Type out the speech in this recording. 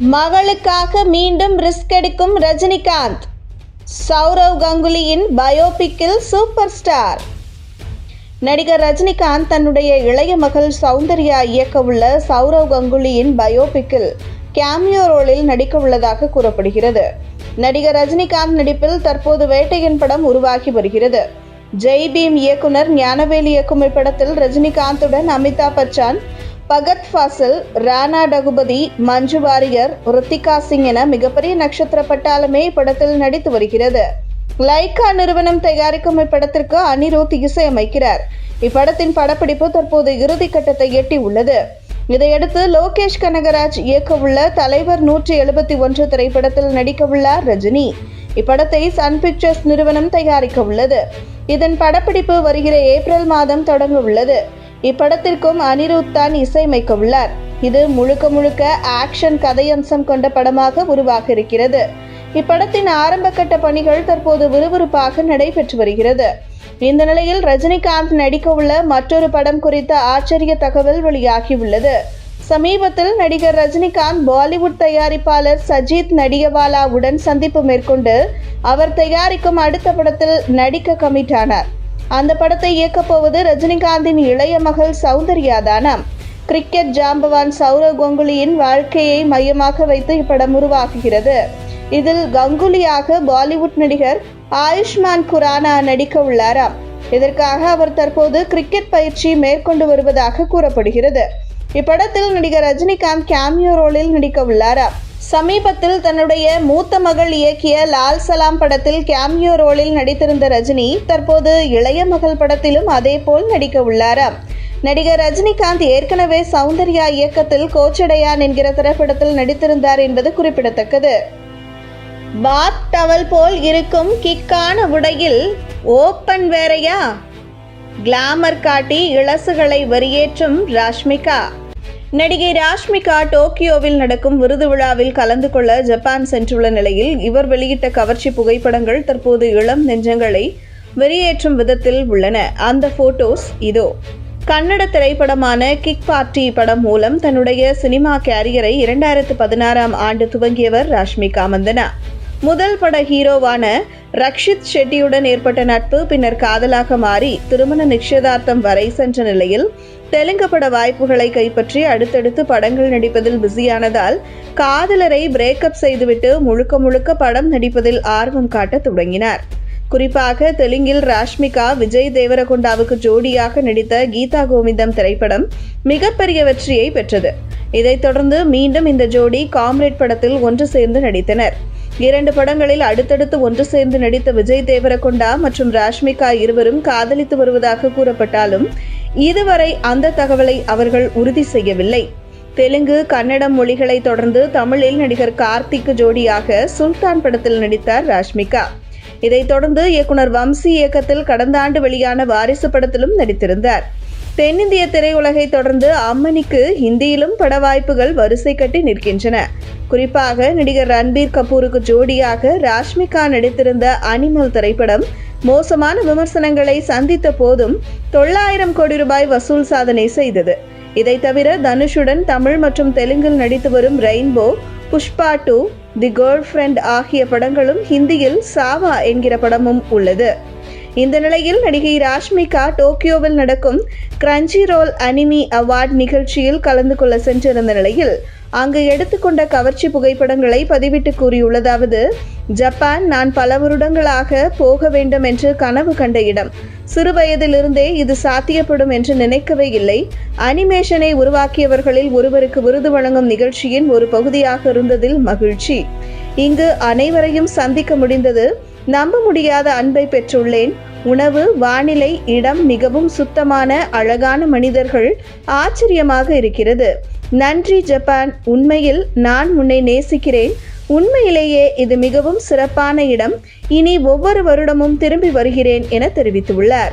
மகளுக்காக மீண்டும் ரிஸ்க் எடுக்கும் ரஜினிகாந்த். சௌரவ் கங்குலியின் பயோபிக்கில் சூப்பர் ஸ்டார் நடிகர் ரஜினிகாந்த் தன்னுடைய இளைய மகள் சௌந்தர்யா இயக்கவுள்ள சௌரவ் கங்குலியின் பயோபிக்கில் கேமியோ ரோலில் நடிக்க உள்ளதாக கூறப்படுகிறது. நடிகர் ரஜினிகாந்த் நடிப்பில் தற்போது வேட்டையன் படம் உருவாகி வருகிறது. ஜெய் பீம் இயக்குனர் ஞானவேல் இயக்கும் இப்படத்தில் ரஜினிகாந்துடன் அமிதாப் பச்சன் பகத் ஃபாசில் ராணா டகுபதி மஞ்சு வாரியர் ருத்திகா சிங் என மிகப்பெரிய நட்சத்திர பட்டாலுமே இப்படத்தில் நடித்து வருகிறது. லைகா நிறுவனம் தயாரிக்கும் இப்படத்திற்கு அனிருத் இசையமைக்கிறார். இப்படத்தின் படப்பிடிப்பு தற்போது இறுதி கட்டத்தை எட்டி உள்ளது இதையடுத்து லோகேஷ் கனகராஜ் இயக்கவுள்ள தலைவர் நூற்றி எழுபத்தி ஒன்று திரைப்படத்தில் நடிக்கவுள்ளார் ரஜினி. இப்படத்தை சன் பிக்சர்ஸ் நிறுவனம் தயாரிக்க உள்ளது இதன் படப்பிடிப்பு வருகிற ஏப்ரல் மாதம் தொடங்க உள்ளது இப்படத்திற்கும் அனிருத் தான் இசையமைக்க உள்ளார் இது முழுக்க முழுக்க ஆக்ஷன் கதையம்சம் கொண்ட படமாக உருவாக இருக்கிறது இப்படத்தின் ஆரம்ப கட்ட பணிகள் தற்போது விறுவிறுப்பாக நடைபெற்று வருகிறது. இந்த நிலையில் ரஜினிகாந்த் நடிக்க உள்ள மற்றொரு படம் குறித்த ஆச்சரிய தகவல் வெளியாகியுள்ளது. சமீபத்தில் நடிகர் ரஜினிகாந்த் பாலிவுட் தயாரிப்பாளர் சஜித் நடிகவாலாவுடன் சந்திப்பு மேற்கொண்டு அவர் தயாரிக்கும் அடுத்த படத்தில் நடிக்க கமிட் ஆனார் அந்த படத்தை இயக்கப்போவது ரஜினிகாந்தின் இளைய மகள் சௌந்தர்யா தானா கிரிக்கெட் ஜாம்பவான் சௌரவ் கங்குலியின் வாழ்க்கையை மையமாக வைத்து இப்படம் உருவாகுகிறது இதில் கங்குலியாக பாலிவுட் நடிகர் ஆயுஷ்மான் குரானா நடிக்க உள்ளாராம். இதற்காக அவர் தற்போது கிரிக்கெட் பயிற்சி மேற்கொண்டு வருவதாக கூறப்படுகிறது. இப்படத்தில் நடிகர் ரஜினிகாந்த் கேமியோ ரோலில் நடிக்க உள்ளாராம். சமீபத்தில் தன்னுடைய மூத்த மகள் இயக்கிய லால் சலாம் படத்தில் கேமியோ ரோலில் நடித்திருந்த ரஜினி தற்போது இளைய மகள் படத்திலும் அதேபோல் நடிக்க உள்ளாராம் நடிகர் ரஜினிகாந்த் ஏற்கனவே சௌந்தர்யா இயக்கத்தில் கோச்சடையான் என்கிற திரைப்படத்தில் நடித்திருந்தார் என்பது குறிப்பிடத்தக்கது. பாத் டவல் போல் இருக்கும் கிக்கான உடையில் ஓப்பன் வேறையா? கிளாமர் காட்டி இளசுகளை வரியேற்றும் ராஷ்மிகா. நடிகை ராஷ்மிகா டோக்கியோவில் நடக்கும் விருது விழாவில் கலந்து கொள்ள ஜப்பான் சென்றுள்ள நிலையில் இவர் வெளியிட்ட கவர்ச்சி புகைப்படங்கள் தற்போது இளம் நெஞ்சங்களை வெளியேற்றும் விதத்தில் உள்ளன. அந்த போட்டோஸ் இதோ. கன்னட திரைப்படமான கிக் பார்ட்டி படம் மூலம் தன்னுடைய சினிமா கேரியரை இரண்டாயிரத்து பதினாறாம் ஆண்டு துவங்கியவர் ராஷ்மிகா மந்தனா. முதல் பட ஹீரோவான ரக்ஷித் ஷெட்டியுடன் ஏற்பட்ட நட்பு பின்னர் காதலாக மாறி திருமண நிச்சயதார்த்தம் வரை சென்ற நிலையில் தெலுங்கு பட வாய்ப்புகளை கைப்பற்றி அடுத்தடுத்து படங்கள் நடிப்பதில் பிஸியானதால் காதலரை பிரேக்கப் செய்துவிட்டு முழுக்க முழுக்க படம் நடிப்பதில் ஆர்வம் காட்ட தொடங்கினார். குறிப்பாக தெலுங்கில் ராஷ்மிகா விஜய் தேவரகொண்டாவுக்கு ஜோடியாக நடித்த கீதா கோவிந்தம் திரைப்படம் மிகப்பெரிய வெற்றியை பெற்றது. இதைத் தொடர்ந்து மீண்டும் இந்த ஜோடி காம்ரேட் படத்தில் ஒன்று சேர்ந்து நடித்தனர். இரண்டு படங்களில் அடுத்தடுத்து ஒன்று சேர்ந்து நடித்த விஜய் தேவரகொண்டா மற்றும் ராஷ்மிகா இருவரும் காதலித்து வருவதாக கூறப்பட்டாலும் இதுவரை அந்த தகவலை அவர்கள் உறுதி செய்யவில்லை. தெலுங்கு கன்னடம் மொழிகளை தொடர்ந்து தமிழில் நடிகர் கார்த்திக்கு ஜோடியாக சுல்தான் படத்தில் நடித்தார் ராஷ்மிகா. இதைத் தொடர்ந்து இயக்குனர் வம்சி இயக்கத்தில் கடந்த ஆண்டு வெளியான வாரிசு படத்திலும் நடித்திருந்தார். தென்னிந்திய திரையுலகை தொடர்ந்து அம்மனிக்கு ஹிந்தியிலும் பட வாய்ப்புகள் வரிசை கட்டி நிற்கின்றன. குறிப்பாக நடிகர் ரன்பீர் கபூருக்கு ஜோடியாக ராஷ்மிகா நடித்திருந்த அனிமல் திரைப்படம் மோசமான விமர்சனங்களை சந்தித்த போதும் தொள்ளாயிரம் கோடி ரூபாய் வசூல் சாதனை செய்தது. இதை தவிர தனுஷுடன் தமிழ் மற்றும் தெலுங்கில் நடித்து வரும் rainbow Pushpa two the girlfriend ஆகிய படங்களும் ஹிந்தியில் சாவா என்கிற படமும் உள்ளது. இந்த நிலையில் நடிகை ராஷ்மிகா டோக்கியோவில் நடக்கும் கிரன்ச்சி ரோல் அனிமி அவார்ட் நிகழ்ச்சியில் கலந்து கொள்ள சென்றிருந்த நிலையில் அங்கு எடுத்துக்கொண்ட கவர்ச்சி புகைப்படங்களை பதிவிட்டு கூறியுள்ளதாவது ஜப்பான் நான் பல வருடங்களாக போக வேண்டும் என்று கனவு கண்ட இடம். சிறுவயதிலிருந்தே இது சாத்தியப்படும் என்று நினைக்கவே இல்லை. அனிமேஷனை உருவாக்கியவர்களில் ஒருவருக்கு விருது வழங்கும் நிகழ்ச்சியின் ஒரு பகுதியாக இருந்ததில் மகிழ்ச்சி. இங்கு அனைவரையும் சந்திக்க முடிந்தது நம்ப முடியாத அன்பை பெற்றுள்ளேன். உணவு வானிலை இடம் மிகவும் சுத்தமான அழகான மனிதர்கள் ஆச்சரியமாக இருக்கிறது. நன்றி ஜப்பான். உண்மையில் நான் உன்னை நேசிக்கிறேன். உண்மையிலேயே இது மிகவும் சிறப்பான இடம். இனி ஒவ்வொரு வருடமும் திரும்பி வருகிறேன் என தெரிவித்துள்ளார்.